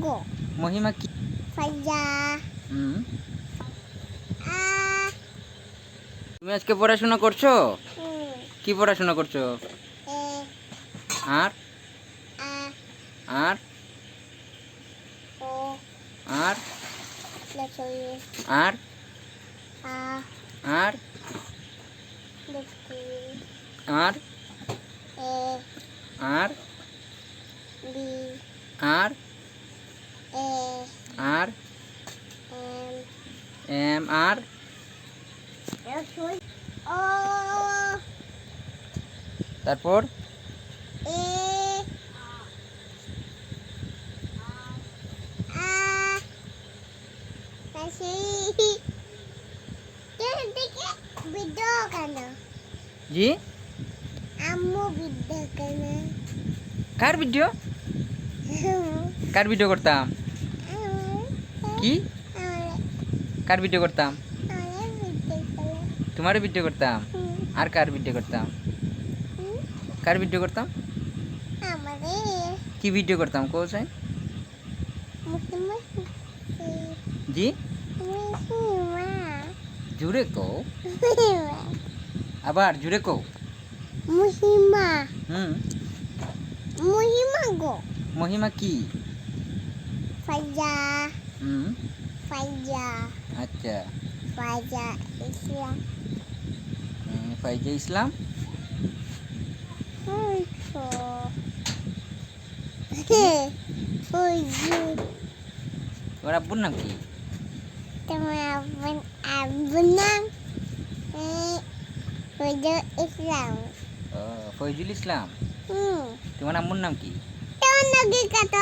গো মহিমা কি? ফাইজা হুম। আ। তুমি আজকে পড়াশোনা করছ? কি পড়াশোনা করছ? আর? আর? আর? আর? আর? আর? আর? আর? আর? এম আর? তারপর? জি? কার ভিডিও কার ভিডিও করতাম? কি? কার ভিডিও করতাম? তোমার ভিডিও করতাম? আর কার ভিডিও করতাম? কার ভিডিও করতাম? কি ভিডিও করতাম? কোথায় জি? জুড়ে কো আবার জুড়ে কো মুহিমা হুম। মুহিমা গো। মহিমা কি? ফাইজা। হুম ফাইজা আচ্ছা ফাইজা ইসলাম উম, ফাইজা ইসলাম হুইসো হুইজি তোমার আব্বুর নাম কি তোমার আব্বন আব্বুর নাম হুইজো ইসলাম ও, ফয়জুল ইসলাম হুম তোমার আম্মুর নাম কি তোমার নাকি কত